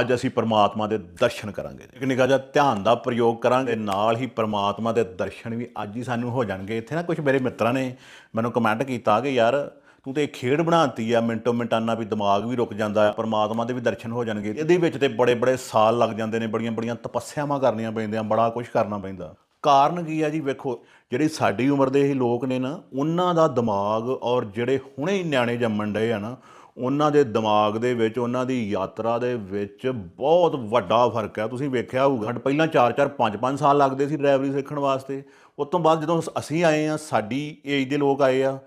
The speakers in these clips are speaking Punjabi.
ਅੱਜ ਅਸੀਂ ਪਰਮਾਤਮਾ ਦੇ ਦਰਸ਼ਨ ਕਰਾਂਗੇ। ਇੱਕ ਨਿੱਕਾ ਜਿਹਾ ਧਿਆਨ ਦਾ ਪ੍ਰਯੋਗ ਕਰਾਂਗੇ, ਨਾਲ ਹੀ ਪਰਮਾਤਮਾ ਦੇ ਦਰਸ਼ਨ ਵੀ ਅੱਜ ਹੀ ਸਾਨੂੰ ਹੋ ਜਾਣਗੇ। ਇੱਥੇ ਨਾ ਕੁਝ ਮੇਰੇ ਮਿੱਤਰਾਂ ਨੇ ਮੈਨੂੰ ਕਮੈਂਟ ਕੀਤਾ ਕਿ ਯਾਰ ਤੂੰ ਤੇ ਇਹ ਖੇਡ ਬਣਾਤੀ ਆ, ਮਿੰਟੋ ਮਿੰਟਾਨਾ ਵੀ ਦਿਮਾਗ ਵੀ ਰੁਕ ਜਾਂਦਾ ਪਰਮਾਤਮਾ ਦੇ ਵੀ ਦਰਸ਼ਨ ਹੋ ਜਾਣਗੇ। ਇਹਦੇ ਵਿੱਚ ਤੇ ਬੜੇ ਬੜੇ ਸਾਲ ਲੱਗ ਜਾਂਦੇ ਨੇ, ਬੜੀਆਂ ਬੜੀਆਂ ਤਪੱਸਿਆਵਾਂ ਕਰਨੀਆਂ ਪੈਂਦੀਆਂ, ਬੜਾ ਕੁਝ ਕਰਨਾ ਪੈਂਦਾ। ਕਾਰਨ ਕੀ ਆ ਜੀ ਵੇਖੋ, ਜਿਹੜੇ ਸਾਡੀ ਉਮਰ ਦੇ ਹੀ ਲੋਕ ਨੇ ਨਾ, ਉਹਨਾਂ ਦਾ ਦਿਮਾਗ ਔਰ ਜਿਹੜੇ ਹੁਣੇ ਨਿਆਣੇ ਜੰਮਣ ਡਏ ਆ ਨਾ ਉਹਨਾਂ ਦੇ ਦਿਮਾਗ ਦੇ ਵਿੱਚ, ਉਹਨਾਂ ਦੀ ਯਾਤਰਾ ਦੇ ਵਿੱਚ ਬਹੁਤ ਵੱਡਾ ਫ਼ਰਕ ਹੈ। ਤੁਸੀਂ ਵੇਖਿਆ ਹੋਊਗਾ ਪਹਿਲਾਂ 4-4 5-5 ਸਾਲ ਲੱਗਦੇ ਸੀ ਡਰਾਈਵਰੀ ਸਿੱਖਣ ਵਾਸਤੇ। ਉਸ ਤੋਂ ਬਾਅਦ ਜਦੋਂ ਅਸੀਂ ਆਏ ਆ ਸਾਡੀ ਏਜ ਦੇ ਲੋਕ ਆਏ ਆ,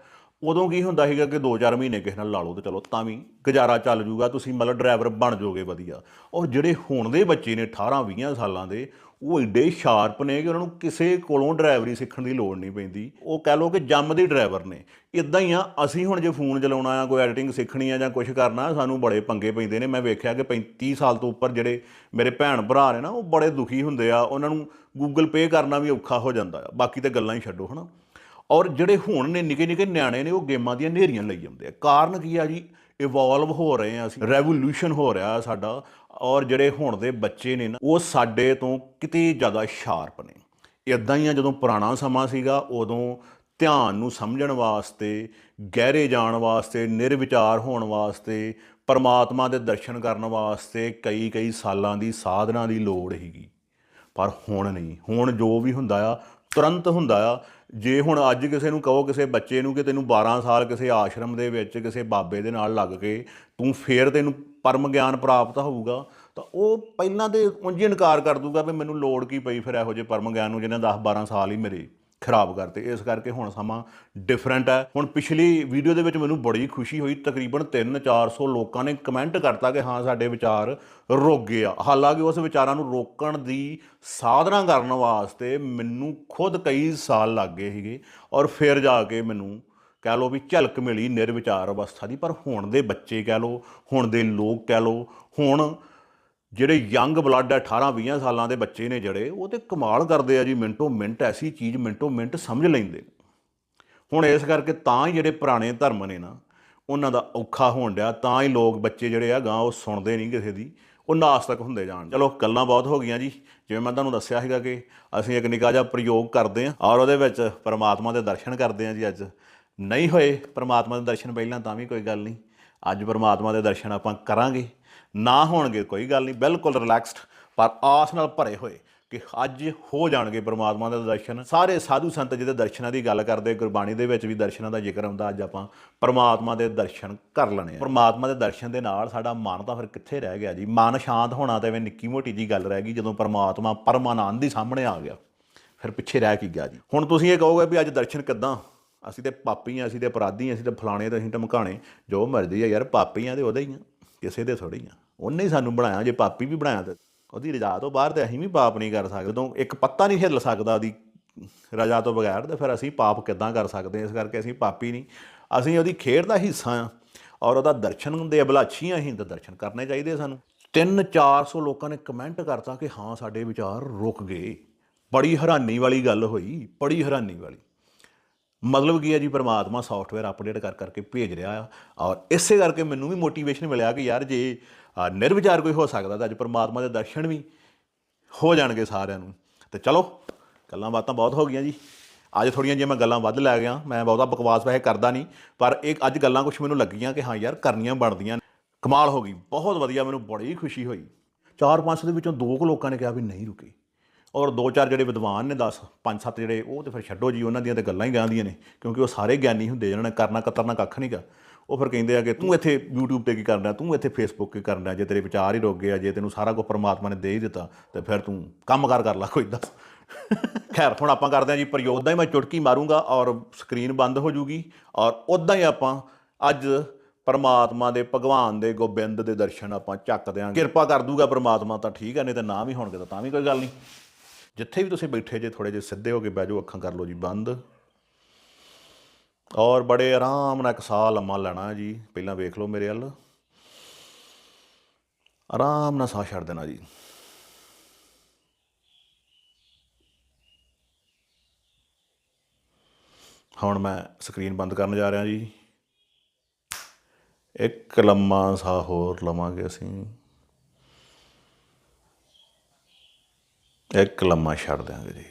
ਉਦੋਂ ਕੀ ਹੁੰਦਾ ਸੀਗਾ ਕਿ 2-4 ਮਹੀਨੇ ਕਿਸੇ ਨਾਲ ਲਾ ਲਓ ਤੇ ਚਲੋ, ਤਾਂ ਵੀ ਗੁਜ਼ਾਰਾ ਚੱਲ ਜੂਗਾ, ਤੁਸੀਂ ਮਤਲਬ ਡਰਾਈਵਰ ਬਣ ਜਾਓਗੇ ਵਧੀਆ। ਔਰ ਜਿਹੜੇ ਹੁਣ ਦੇ ਬੱਚੇ ਨੇ 18-20 ਸਾਲਾਂ ਦੇ ਉਹ ਏਡੇ ਸ਼ਾਰਪ ਨੇ ਕਿ ਉਹਨਾਂ ਨੂੰ ਕਿਸੇ ਕੋਲੋਂ ਡਰਾਈਵਰੀ ਸਿੱਖਣ ਦੀ ਲੋੜ ਨਹੀਂ ਪੈਂਦੀ। ਉਹ ਕਹਿ ਲਓ ਕਿ ਜੰਮਦੇ ਡਰਾਈਵਰ ਨੇ। ਇਦਾਂ ਹੀ ਆ, ਅਸੀਂ ਹੁਣ ਜੇ ਫੋਨ ਚਲਾਉਣਾ ਆ ਕੋਈ ਐਡੀਟਿੰਗ ਸਿੱਖਣੀ ਆ ਜਾਂ ਕੁਝ ਕਰਨਾ, ਸਾਨੂੰ ਬੜੇ ਪੰਗੇ ਪੈਂਦੇ ਨੇ। ਮੈਂ ਵੇਖਿਆ ਕਿ 35 ਸਾਲ ਤੋਂ ਉੱਪਰ ਜਿਹੜੇ ਮੇਰੇ ਭੈਣ ਭਰਾ ਨੇ ਨਾ, ਉਹ ਬੜੇ ਦੁਖੀ ਹੁੰਦੇ ਆ। ਉਹਨਾਂ ਨੂੰ ਗੂਗਲ ਪੇ ਕਰਨਾ ਵੀ ਔਖਾ ਹੋ ਜਾਂਦਾ ਆ। ਬਾਕੀ ਤੇ ਗੱਲਾਂ ਹੀ ਛੱਡੋ, ਹਨਾ। ਔਰ ਜਿਹੜੇ ਹੁਣ ਨੇ ਨਿੱਕੇ ਨਿੱਕੇ ਨਿਆਣੇ ਨੇ, ਉਹ ਗੇਮਾਂ ਦੀਆਂ ਨੇਰੀਆਂ ਲਈ ਜਾਂਦੇ ਆ। ਕਾਰਨ ਕੀ ਆ ਜੀ? ਇਵੋਲਵ ਹੋ ਰਹੇ ਆ ਅਸੀਂ ਰੈਵੋਲੂਸ਼ਨ ਹੋ ਰਿਹਾ ਸਾਡਾ, ਔਰ ਜਿਹੜੇ ਹੁਣ ਦੇ ਬੱਚੇ ਨੇ ਨਾ, ਉਹ ਸਾਡੇ ਤੋਂ ਕਿਤੇ ਜ਼ਿਆਦਾ ਸ਼ਾਰਪ ਨੇ। ਇਦਾਂ ਹੀ ਆ ਜਦੋਂ ਪੁਰਾਣਾ ਸਮਾਂ ਸੀਗਾ, ਉਦੋਂ ਧਿਆਨ ਨੂੰ ਸਮਝਣ ਵਾਸਤੇ, ਗਹਿਰੇ ਜਾਣ ਵਾਸਤੇ, ਨਿਰਵਿਚਾਰ ਹੋਣ ਵਾਸਤੇ, ਪਰਮਾਤਮਾ ਦੇ ਦਰਸ਼ਨ ਕਰਨ ਵਾਸਤੇ ਕਈ ਕਈ ਸਾਲਾਂ ਦੀ ਸਾਧਨਾ ਦੀ ਲੋੜ ਹੈਗੀ ਪਰ ਹੁਣ ਨਹੀਂ, ਹੁਣ ਜੋ ਵੀ ਹੁੰਦਾ ਆ ਤੁਰੰਤ ਹੁੰਦਾ ਆ। ਜੇ ਹੁਣ ਅੱਜ ਕਿਸੇ ਨੂੰ ਕਹੋ ਕਿਸੇ ਬੱਚੇ ਨੂੰ ਕਿ ਤੈਨੂੰ 12 ਸਾਲ ਕਿਸੇ ਆਸ਼ਰਮ ਦੇ ਵਿੱਚ ਕਿਸੇ ਬਾਬੇ ਦੇ ਨਾਲ ਲੱਗ ਕੇ ਤੂੰ ਫੇਰ ਤੈਨੂੰ ਪਰਮ ਗਿਆਨ ਪ੍ਰਾਪਤ ਹੋਊਗਾ, ਤਾਂ ਉਹ ਪਹਿਲਾਂ ਤੇ ਉਂਝ ਹੀ ਇਨਕਾਰ ਕਰ ਦੂਗਾ ਵੀ ਮੈਨੂੰ ਲੋੜ ਕੀ ਪਈ ਫਿਰ ਇਹੋ ਜਿਹੇ ਪਰਮ ਗਿਆਨ ਨੂੰ ਜਿਹਨੇ 10 12 ਸਾਲ ਹੀ ਮੇਰੇ ਖਰਾਬ ਕਰਤੇ। ਇਸ ਕਰਕੇ ਹੁਣ ਸਮਾਂ ਡਿਫਰੈਂਟ ਹੈ। ਹੁਣ ਪਿਛਲੀ ਵੀਡੀਓ ਦੇ ਵਿੱਚ ਮੈਨੂੰ ਬੜੀ ਖੁਸ਼ੀ ਹੋਈ। ਤਕਰੀਬਨ 3-400 ਲੋਕਾਂ ਨੇ ਕਮੈਂਟ ਕਰਤਾ ਕਿ ਹਾਂ, ਸਾਡੇ ਵਿਚਾਰ ਰੁਕ ਗਏ ਆ। ਹਾਲਾਂਕਿ ਉਸ ਵਿਚਾਰਾਂ ਨੂੰ ਰੋਕਣ ਦੀ ਸਾਧਨਾ ਕਰਨ ਵਾਸਤੇ ਮੈਨੂੰ ਖੁਦ ਕਈ ਸਾਲ ਲੱਗ ਗਏ ਸੀਗੇ ਔਰ ਫਿਰ ਜਾ ਕੇ ਮੈਨੂੰ ਕਹਿ ਲਓ ਵੀ ਝਲਕ ਮਿਲੀ ਨਿਰਵਿਚਾਰ ਅਵਸਥਾ ਦੀ। ਪਰ ਹੁਣ ਦੇ ਬੱਚੇ ਕਹਿ ਲਓ, ਹੁਣ ਦੇ ਲੋਕ ਕਹਿ ਲਓ, ਹੁਣ ਜਿਹੜੇ ਯੰਗ ਬਲੱਡ 18 20 ਸਾਲਾਂ ਦੇ ਬੱਚੇ ਨੇ ਜਿਹੜੇ, ਉਹ ਤੇ ਕਮਾਲ ਕਰਦੇ ਆ ਜੀ, ਮਿੰਟੋ ਮਿੰਟ ਐਸੀ ਚੀਜ਼ ਮਿੰਟੋ ਮਿੰਟ ਸਮਝ ਲੈਂਦੇ ਹੁਣ ਇਸ ਕਰਕੇ ਤਾਂ ਹੀ ਜਿਹੜੇ ਪੁਰਾਣੇ ਧਰਮ ਨੇ ਨਾ, ਉਹਨਾਂ ਦਾ ਔਖਾ ਹੋਣ ਡਿਆ, ਤਾਂ ਹੀ ਲੋਕ ਬੱਚੇ ਜਿਹੜੇ ਆ ਗਾਂ ਉਹ ਸੁਣਦੇ ਨਹੀਂ ਕਿਸੇ ਦੀ, ਉਹ ਨਾਸਤਕ ਹੁੰਦੇ ਜਾਣ। ਚਲੋ, ਗੱਲਾਂ ਬਹੁਤ ਹੋ ਗਈਆਂ ਜੀ, ਜਿਵੇਂ ਮੈਂ ਤੁਹਾਨੂੰ ਦੱਸਿਆ ਸੀਗਾ ਕਿ ਅਸੀਂ ਇੱਕ ਨਿੱਕਾ ਜਿਹਾ ਪ੍ਰਯੋਗ ਕਰਦੇ ਹਾਂ, ਔਰ ਉਹਦੇ ਵਿੱਚ ਪਰਮਾਤਮਾ ਦੇ ਦਰਸ਼ਨ ਕਰਦੇ ਹਾਂ ਜੀ ਅੱਜ। ਨਹੀਂ ਹੋਏ ਪਰਮਾਤਮਾ ਦੇ ਦਰਸ਼ਨ ਪਹਿਲਾਂ, ਤਾਂ ਵੀ ਕੋਈ ਗੱਲ ਨਹੀਂ। ਅੱਜ ਪਰਮਾਤਮਾ ਦੇ ਦਰਸ਼ਨ ਆਪਾਂ ਕਰਾਂਗੇ। ਨਾ ਹੋਣਗੇ, ਕੋਈ ਗੱਲ ਨਹੀਂ, ਬਿਲਕੁਲ ਰਿਲੈਕਸਡ ਪਰ ਆਸ ਨਾਲ ਭਰੇ ਹੋਏ ਕਿ ਅੱਜ ਹੋ ਜਾਣਗੇ ਪਰਮਾਤਮਾ ਦੇ ਦਰਸ਼ਨ। ਸਾਰੇ ਸਾਧੂ ਸੰਤ ਜਿਹਦੇ ਦਰਸ਼ਨਾਂ ਦੀ ਗੱਲ ਕਰਦੇ, ਗੁਰਬਾਣੀ ਦੇ ਵਿੱਚ ਵੀ ਦਰਸ਼ਨਾਂ ਦਾ ਜ਼ਿਕਰ ਆਉਂਦਾ ਅੱਜ ਆਪਾਂ ਪਰਮਾਤਮਾ ਦੇ ਦਰਸ਼ਨ ਕਰ ਲੈਣੇ ਆ। ਪਰਮਾਤਮਾ ਦੇ ਦਰਸ਼ਨ ਦੇ ਨਾਲ ਸਾਡਾ ਮਨ ਤਾਂ ਫਿਰ ਕਿੱਥੇ ਰਹਿ ਗਿਆ ਜੀ? ਮਨ ਸ਼ਾਂਤ ਹੋਣਾ ਤੇ ਐਵੇਂ ਨਿੱਕੀ ਮੋਟੀ ਜੀ ਗੱਲ ਰਹਿ ਗਈ, ਜਦੋਂ ਪਰਮਾਤਮਾ ਪਰਮਾਨੰਦ ਹੀ ਸਾਹਮਣੇ ਆ ਗਿਆ। ਫਿਰ ਪਿੱਛੇ ਰਹਿ ਕੀ ਗਿਆ ਜੀ? ਹੁਣ ਤੁਸੀਂ ਇਹ ਕਹੋਗੇ ਵੀ ਅੱਜ ਦਰਸ਼ਨ ਕਿੱਦਾਂ? ਅਸੀਂ ਤੇ ਪਾਪੀ ਆ, ਅਸੀਂ ਤੇ ਅਪਰਾਧੀ ਆ, ਅਸੀਂ ਤੇ ਫਲਾਣੇ ਤੇ ਅਸੀਂ ਧਮਕਾਣੇ ਜੋ ਮਰਜ਼ੀ ਆ ਯਾਰ, ਪਾਪੀ ਆ ਤੇ ਉਹਦੇ ਹੀ ਆ, ਕਿਸੇ ਦੇ ਥੋੜੀ ਆ। ਉਹਨੇ ਹੀ ਸਾਨੂੰ ਬਣਾਇਆ, ਜੇ ਪਾਪੀ ਵੀ ਬਣਾਇਆ ਤੇ ਉਹਦੀ ਰਜ਼ਾ ਤੋਂ ਬਾਹਰ ਤੇ ਅਸੀਂ ਵੀ ਪਾਪ ਨਹੀਂ ਕਰ ਸਕਦੇ ਜਦੋਂ ਇੱਕ ਪੱਤਾ ਨਹੀਂ ਹਿੱਲ ਸਕਦਾ ਉਹਦੀ ਰਜ਼ਾ ਤੋਂ ਬਗੈਰ ਤੇ ਫਿਰ ਅਸੀਂ ਪਾਪ ਕਿੱਦਾਂ ਕਰ ਸਕਦੇ ਇਸ ਕਰਕੇ ਅਸੀਂ ਪਾਪੀ ਨਹੀਂ। ਅਸੀਂ ਉਹਦੀ ਖੇਡ ਦਾ ਹਿੱਸਾ ਆ ਔਰ ਉਹਦਾ ਦਰਸ਼ਨ ਦੇ ਅਭਿਲਾਸ਼ੀ ਅਸੀਂ ਤਾਂ ਦਰਸ਼ਨ ਕਰਨੇ ਚਾਹੀਦੇ ਸਾਨੂੰ। 3-400 ਲੋਕਾਂ ਨੇ ਕਮੈਂਟ ਕਰਤਾ ਕਿ ਹਾਂ, ਸਾਡੇ ਵਿਚਾਰ ਰੁਕ ਗਏ। ਬੜੀ ਹੈਰਾਨੀ ਵਾਲੀ ਗੱਲ ਹੋਈ, ਬੜੀ ਹੈਰਾਨੀ ਵਾਲੀ। ਮਤਲਬ ਕੀ ਹੈ ਜੀ, ਪਰਮਾਤਮਾ ਸੌਫਟਵੇਅਰ ਅਪਡੇਟ ਕਰ ਕਰਕੇ ਭੇਜ ਰਿਹਾ ਆ। ਔਰ ਇਸੇ ਕਰਕੇ ਮੈਨੂੰ ਵੀ ਮੋਟੀਵੇਸ਼ਨ ਮਿਲਿਆ ਕਿ ਯਾਰ ਜੇ ਨਿਰਵਿਚਾਰ ਕੋਈ ਹੋ ਸਕਦਾ ਤਾਂ ਅੱਜ ਪਰਮਾਤਮਾ ਦੇ ਦਰਸ਼ਨ ਵੀ ਹੋ ਜਾਣਗੇ ਸਾਰਿਆਂ ਨੂੰ। ਤੇ ਚਲੋ, ਗੱਲਾਂ ਬਾਤਾਂ ਬਹੁਤ ਹੋ ਗਈਆਂ ਜੀ। ਅੱਜ ਥੋੜੀਆਂ ਜਿਹੀਆਂ ਮੈਂ ਗੱਲਾਂ ਵੱਧ ਲੈ ਗਿਆ। ਮੈਂ ਬਹੁਤਾ ਬਕਵਾਸ ਵੈਸੇ ਕਰਦਾ ਨਹੀਂ, ਪਰ ਇਹ ਅੱਜ ਗੱਲਾਂ ਕੁਝ ਮੈਨੂੰ ਲੱਗੀਆਂ ਕਿ ਹਾਂ ਯਾਰ ਕਰਨੀਆਂ ਬਣਦੀਆਂ ਕਮਾਲ ਹੋ ਗਈ, ਬਹੁਤ ਵਧੀਆ, ਮੈਨੂੰ ਬੜੀ ਖੁਸ਼ੀ ਹੋਈ। ਚਾਰ ਪੰਜ ਸੌ ਦੇ ਵਿੱਚੋਂ ਦੋ ਕੁ ਲੋਕਾਂ ਨੇ ਕਿਹਾ ਵੀ ਨਹੀਂ ਰੁਕੇ। ਔਰ ਦੋ ਚਾਰ ਜਿਹੜੇ ਵਿਦਵਾਨ ਨੇ 10 ਪੰਜ, ਸੱਤ ਜਿਹੜੇ, ਉਹ ਤੇ ਫਿਰ ਛੱਡੋ ਜੀ, ਉਹਨਾਂ ਦੀਆਂ ਤੇ ਗੱਲਾਂ ਹੀ ਗਾਂਦੀਆਂ ਨੇ, ਕਿਉਂਕਿ ਉਹ ਸਾਰੇ ਗਿਆਨੀ ਹੁੰਦੇ ਜਿਹਨਾਂ ਨੇ ਕਰਨਾ ਕਤਰਨਾ ਕੱਖ ਨਹੀਂਗਾ ਉਹ ਫਿਰ ਕਹਿੰਦੇ ਆ ਕਿ ਤੂੰ ਇੱਥੇ YouTube ਤੇ ਕੀ ਕਰਨਾ ਤੂੰ ਇੱਥੇ Facebook ਕੀ ਕਰਨਾ ਜੇ ਤੇਰੇ ਵਿਚਾਰ ਹੀ ਰੁਕ ਗਏ ਆ, ਜੇ ਤੈਨੂੰ ਸਾਰਾ ਕੁਝ ਪਰਮਾਤਮਾ ਨੇ ਦੇ ਹੀ ਦਿੱਤਾ, ਤੇ ਫਿਰ ਤੂੰ ਕੰਮ ਕਰ ਕਰ ਲੈ, ਕੋਈ ਦੱਸ। ਖੈਰ, ਹੁਣ ਆਪਾਂ ਕਰਦੇ ਹਾਂ ਜੀ ਪ੍ਰਯੋਗ ਦਾ ਹੀ ਮੈਂ ਚੁਟਕੀ ਮਾਰੂੰਗਾ ਔਰ ਸਕਰੀਨ ਬੰਦ ਹੋ ਜੂਗੀ, ਔਰ ਉਦਾਂ ਹੀ ਆਪਾਂ ਅੱਜ ਪਰਮਾਤਮਾ ਦੇ, ਭਗਵਾਨ ਦੇ, ਗੋਬਿੰਦ ਦੇ ਦਰਸ਼ਨ ਆਪਾਂ ਚੱਕ ਦਿਆਂਗੇ। ਕਿਰਪਾ ਕਰ ਦੂਗਾ ਪਰਮਾਤਮਾ ਤਾਂ ਠੀਕ ਹੈ ਨਹੀਂ ਤਾਂ ਨਾ ਵੀ ਹੋਣਗੇ ਤਾਂ ਤਾਂ ਵੀ ਕੋਈ ਗੱਲ ਨਹੀਂ ਜਿੱਥੇ ਵੀ ਤੁਸੀਂ ਬੈਠੇ ਜੇ ਥੋੜੇ ਜਿਹੇ ਸਿੱਧੇ ਹੋ ਕੇ ਬਹਿ ਜਾਓ, ਅੱਖਾਂ ਕਰ ਲਓ ਜੀ ਬੰਦ। ਔਰ ਬੜੇ ਆਰਾਮ ਨਾਲ ਇੱਕ ਸਾਹ ਲੰਮਾ ਲੈਣਾ ਜੀ, ਪਹਿਲਾਂ ਵੇਖ ਲਓ ਮੇਰੇ ਵੱਲ। ਆਰਾਮ ਨਾਲ ਸਾਹ ਛੱਡ ਦੇਣਾ ਜੀ। ਹੁਣ ਮੈਂ ਸਕਰੀਨ ਬੰਦ ਕਰਨ ਜਾ ਰਿਹਾ ਜੀ। ਇੱਕ ਲੰਮਾ ਸਾਹ ਹੋਰ ਲਵਾਂਗੇ ਅਸੀਂ। ਇੱਕ ਲੰਮਾ ਛੱਡ ਦਿਆਂਗੇ ਜੀ।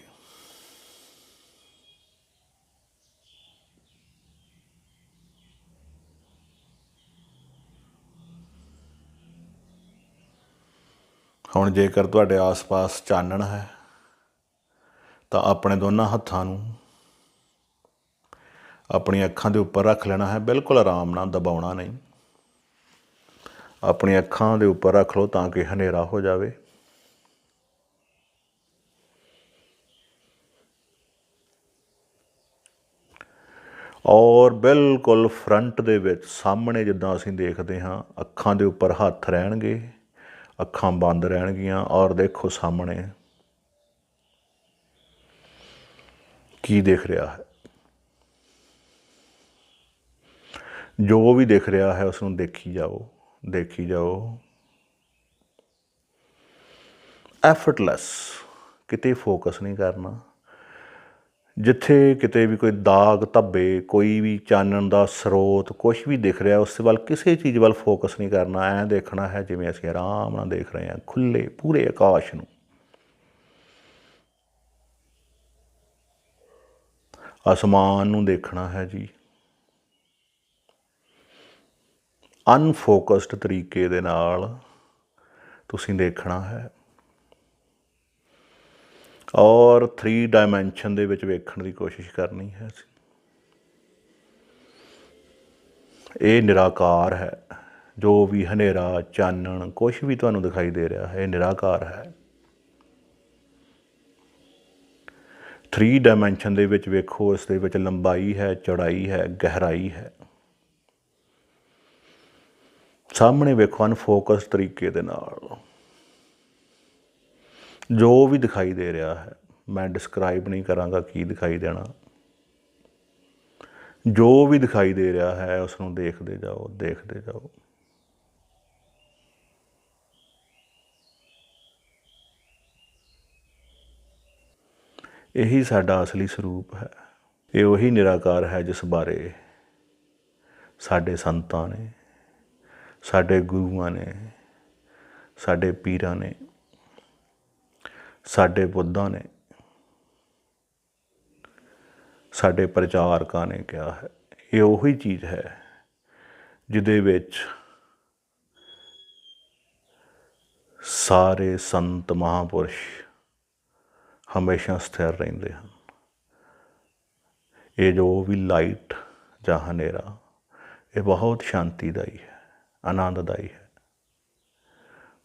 ਹੁਣ ਜੇਕਰ ਤੁਹਾਡੇ ਆਸ-ਪਾਸ ਚਾਨਣ ਹੈ, ਤਾਂ ਆਪਣੇ ਦੋਨਾਂ ਹੱਥਾਂ ਨੂੰ ਆਪਣੀਆਂ ਅੱਖਾਂ ਦੇ ਉੱਪਰ ਰੱਖ ਲੈਣਾ ਹੈ। ਬਿਲਕੁਲ ਆਰਾਮ ਨਾਲ ਦਬਾਉਣਾ ਨਹੀਂ। ਆਪਣੀਆਂ ਅੱਖਾਂ ਦੇ ਉੱਪਰ ਰੱਖ ਲਓ ਤਾਂ ਕਿ ਹਨੇਰਾ ਹੋ ਜਾਵੇ। ਔਰ ਬਿਲਕੁਲ ਫਰੰਟ ਦੇ ਵਿੱਚ ਸਾਹਮਣੇ ਜਿੱਦਾਂ ਅਸੀਂ ਦੇਖਦੇ ਹਾਂ, ਅੱਖਾਂ ਦੇ ਉੱਪਰ ਹੱਥ ਰਹਿਣਗੇ, ਅੱਖਾਂ ਬੰਦ ਰਹਿਣਗੀਆਂ, ਔਰ ਦੇਖੋ ਸਾਹਮਣੇ ਕੀ ਦਿਖ ਰਿਹਾ ਹੈ। ਜੋ ਵੀ ਦਿਖ ਰਿਹਾ ਹੈ ਉਸ ਨੂੰ ਦੇਖੀ ਜਾਓ ਦੇਖੀ ਜਾਓ। ਐਫਰਟਲੈਸ ਕਿਤੇ ਫੋਕਸ ਨਹੀਂ ਕਰਨਾ। ਜਿੱਥੇ ਕਿਤੇ ਵੀ ਕੋਈ ਦਾਗ, ਧੱਬੇ, ਕੋਈ ਵੀ ਚਾਨਣ ਦਾ ਸਰੋਤ ਕੁਝ ਵੀ ਦਿਖ ਰਿਹਾ, ਉਸ ਵੱਲ ਕਿਸੇ ਚੀਜ਼ ਵੱਲ ਫੋਕਸ ਨਹੀਂ ਕਰਨਾ, ਐ ਦੇਖਣਾ ਹੈ ਜਿਵੇਂ ਅਸੀਂ ਆਰਾਮ ਨਾਲ ਦੇਖ ਰਹੇ ਹਾਂ ਖੁੱਲੇ ਪੂਰੇ ਆਕਾਸ਼ ਨੂੰ। ਅਸਮਾਨ ਨੂੰ ਦੇਖਣਾ ਹੈ ਜੀ। ਅਨਫੋਕਸਡ ਤਰੀਕੇ ਦੇ ਨਾਲ ਤੁਸੀਂ ਦੇਖਣਾ ਹੈ। ਔਰ 3 ਡਾਈਮੈਂਸ਼ਨ ਦੇ ਵਿੱਚ ਵੇਖਣ ਦੀ ਕੋਸ਼ਿਸ਼ ਕਰਨੀ ਹੈ ਇਹ ਨਿਰਾਕਾਰ ਹੈ। ਜੋ ਵੀ ਹਨੇਰਾ, ਚਾਨਣ ਕੁਝ ਵੀ ਤੁਹਾਨੂੰ ਦਿਖਾਈ ਦੇ ਰਿਹਾ ਹੈ, ਇਹ ਨਿਰਾਕਾਰ ਹੈ। 3 ਡਾਈਮੈਂਸ਼ਨ ਦੇ ਵਿੱਚ ਵੇਖੋ, ਇਸ ਦੇ ਵਿੱਚ ਲੰਬਾਈ ਹੈ, ਚੌੜਾਈ ਹੈ, ਗਹਿਰਾਈ ਹੈ। ਸਾਹਮਣੇ ਵੇਖੋ ਅਨਫੋਕਸ ਤਰੀਕੇ ਦੇ ਨਾਲ। ਜੋ ਵੀ ਦਿਖਾਈ ਦੇ ਰਿਹਾ ਹੈ, ਮੈਂ ਡਿਸਕ੍ਰਾਈਬ ਨਹੀਂ ਕਰਾਂਗਾ ਕੀ ਦਿਖਾਈ ਦੇਣਾ। ਜੋ ਵੀ ਦਿਖਾਈ ਦੇ ਰਿਹਾ ਹੈ ਉਸ ਨੂੰ ਦੇਖਦੇ ਜਾਓ ਦੇਖਦੇ ਜਾਓ। ਇਹੀ ਸਾਡਾ ਅਸਲੀ ਸਰੂਪ ਹੈ। ਇਹ ਉਹੀ ਨਿਰਾਕਾਰ ਹੈ ਜਿਸ ਬਾਰੇ ਸਾਡੇ ਸੰਤਾਂ ਨੇ, ਸਾਡੇ ਗੁਰੂਆਂ ਨੇ, ਸਾਡੇ ਪੀਰਾਂ ਨੇ ਸਾਡੇ ਬੁੱਧਾਂ ਨੇ, ਸਾਡੇ ਪ੍ਰਚਾਰਕਾਂ ਨੇ ਕਿਹਾ ਹੈ। ਇਹ ਉਹੀ ਚੀਜ਼ ਹੈ ਜਿਹਦੇ ਵਿੱਚ ਸਾਰੇ ਸੰਤ ਮਹਾਪੁਰਸ਼ ਹਮੇਸ਼ਾ ਸਥਿਰ ਰਹਿੰਦੇ ਹਨ। ਇਹ ਜੋ ਵੀ ਲਾਈਟ ਜਾਂ ਹਨੇਰਾ, ਇਹ ਬਹੁਤ ਸ਼ਾਂਤੀਦਾਈ ਹੈ, ਆਨੰਦਦਾਈ ਹੈ।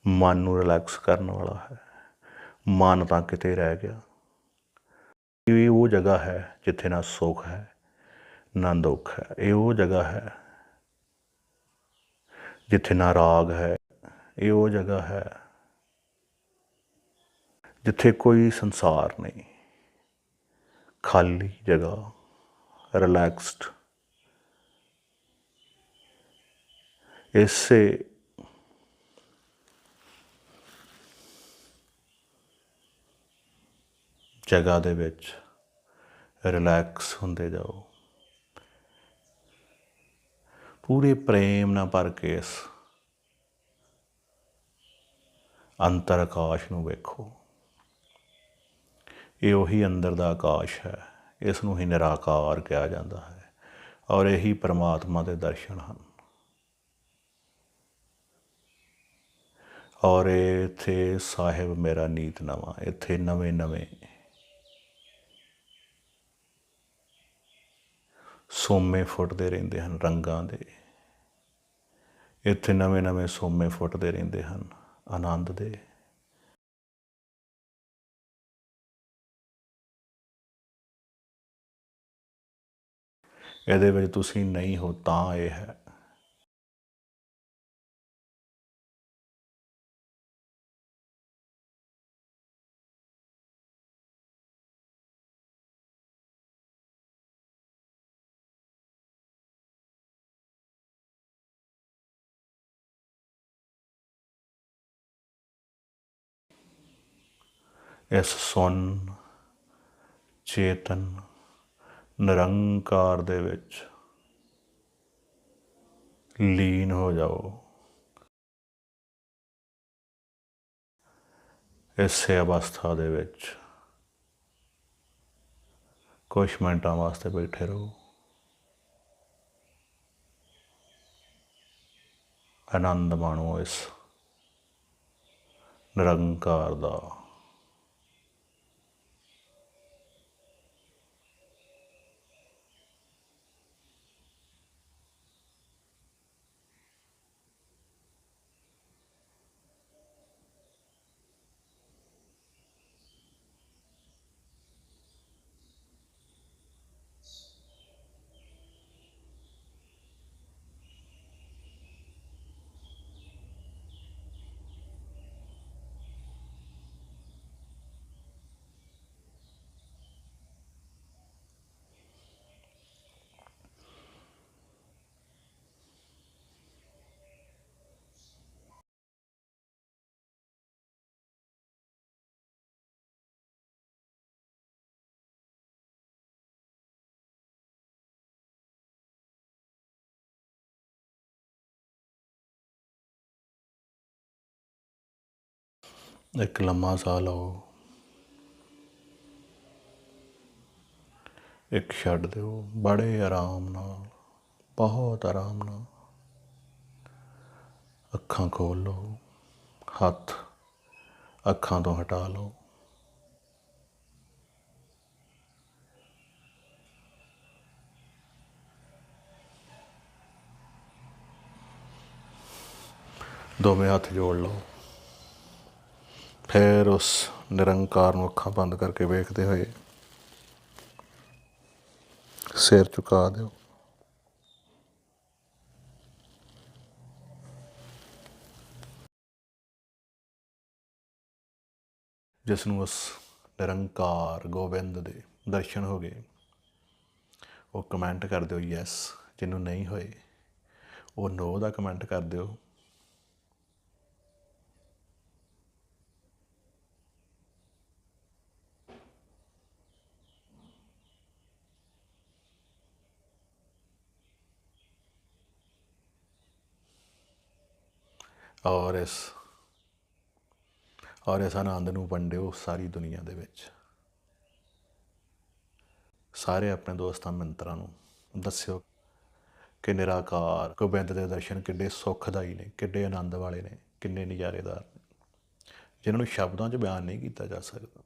ਮਨ ਨੂੰ ਰਿਲੈਕਸ ਕਰਨ ਵਾਲਾ ਹੈ। ਮਨ ਤਾਂ ਕਿਤੇ ਰਹਿ ਗਿਆ। ਇਹ ਉਹ ਜਗ੍ਹਾ ਹੈ ਜਿੱਥੇ ਨਾ ਸੁੱਖ ਹੈ, ਨਾ ਦੁੱਖ ਹੈ। ਇਹ ਉਹ ਜਗ੍ਹਾ ਹੈ ਜਿੱਥੇ ਨਾ ਰਾਗ ਹੈ। ਇਹ ਉਹ ਜਗ੍ਹਾ ਹੈ ਜਿੱਥੇ ਕੋਈ ਸੰਸਾਰ ਨਹੀਂ। ਖਾਲੀ ਜਗ੍ਹਾ ਰਿਲੈਕਸਡ ਇਸੇ ਜਗ੍ਹਾ ਦੇ ਵਿੱਚ ਰਿਲੈਕਸ ਹੁੰਦੇ ਜਾਓ। ਪੂਰੇ ਪ੍ਰੇਮ ਨਾਲ ਭਰ ਕੇ ਇਸ ਅੰਤਰ ਆਕਾਸ਼ ਨੂੰ ਵੇਖੋ। ਇਹ ਉਹੀ ਅੰਦਰ ਦਾ ਆਕਾਸ਼ ਹੈ, ਇਸ ਨੂੰ ਹੀ ਨਿਰਾਕਾਰ ਕਿਹਾ ਜਾਂਦਾ ਹੈ ਔਰ ਇਹੀ ਪ੍ਰਮਾਤਮਾ ਦੇ ਦਰਸ਼ਨ ਹਨ। ਔਰ ਇੱਥੇ ਸਾਹਿਬ ਮੇਰਾ ਨੀਤ ਨਵਾਂ, ਇੱਥੇ ਨਵੇਂ ਨਵੇਂ ਸੋਮੇ ਫੁੱਟਦੇ ਰਹਿੰਦੇ ਹਨ ਰੰਗਾਂ ਦੇ। ਇੱਥੇ ਨਵੇਂ ਨਵੇਂ ਸੋਮੇ ਫੁੱਟਦੇ ਰਹਿੰਦੇ ਹਨ, ਆਨੰਦ ਦੇ। ਇਹਦੇ ਵਿੱਚ ਤੁਸੀਂ ਨਹੀਂ ਹੋ ਤਾਂ ਇਹ ਹੈ। ਇਸ ਸੁਨ ਚੇਤਨ ਨਿਰੰਕਾਰ ਦੇ ਵਿੱਚ ਲੀਨ ਹੋ ਜਾਓ। ਇਸੇ ਅਵਸਥਾ ਦੇ ਵਿੱਚ ਕੁਝ ਮਿੰਟਾਂ ਵਾਸਤੇ ਬੈਠੇ ਰਹੋ। ਆਨੰਦ ਮਾਣੋ ਇਸ ਨਿਰੰਕਾਰ ਦਾ। ਇੱਕ ਲੰਮਾ ਸਾਹ ਲਓ ਇੱਕ ਛੱਡ ਦਿਓ। ਬੜੇ ਆਰਾਮ ਨਾਲ, ਬਹੁਤ ਆਰਾਮ ਨਾਲ। ਅੱਖਾਂ ਖੋਲ ਲਓ। ਹੱਥ ਅੱਖਾਂ ਤੋਂ ਹਟਾ ਲਓ। ਦੋਵੇਂ ਹੱਥ ਜੋੜ ਲਓ। ਫਿਰ ਉਸ ਨਿਰੰਕਾਰ ਨੂੰ ਅੱਖਾਂ ਬੰਦ ਕਰਕੇ ਵੇਖਦੇ ਹੋਏ ਸਿਰ ਝੁਕਾ ਦਿਓ। ਜਿਸ ਨੂੰ ਉਸ ਨਿਰੰਕਾਰ ਗੋਬਿੰਦ ਦੇ ਦਰਸ਼ਨ ਹੋ ਗਏ, ਉਹ ਕਮੈਂਟ ਕਰ ਦਿਓ ਯੈਸ ਜਿਹਨੂੰ ਨਹੀਂ ਹੋਏ, ਉਹ ਨੋ ਦਾ ਕਮੈਂਟ ਕਰ ਦਿਓ। ਔਰ ਇਸ ਔਰ ਇਸ ਆਨੰਦ ਨੂੰ ਵੰਡਿਓ ਸਾਰੀ ਦੁਨੀਆ ਦੇ ਵਿੱਚ। ਸਾਰੇ ਆਪਣੇ ਦੋਸਤਾਂ ਮਿੱਤਰਾਂ ਨੂੰ ਦੱਸਿਓ ਕਿ ਨਿਰਾਕਾਰ ਗੋਬਿੰਦ ਦੇ ਦਰਸ਼ਨ ਕਿੱਡੇ ਸੁਖਦਾਈ ਨੇ, ਕਿੱਡੇ ਆਨੰਦ ਵਾਲੇ ਨੇ, ਕਿੰਨੇ ਨਜ਼ਾਰੇਦਾਰ ਨੇ, ਜਿਨ੍ਹਾਂ ਨੂੰ ਸ਼ਬਦਾਂ 'ਚ ਬਿਆਨ ਨਹੀਂ ਕੀਤਾ ਜਾ ਸਕਦਾ।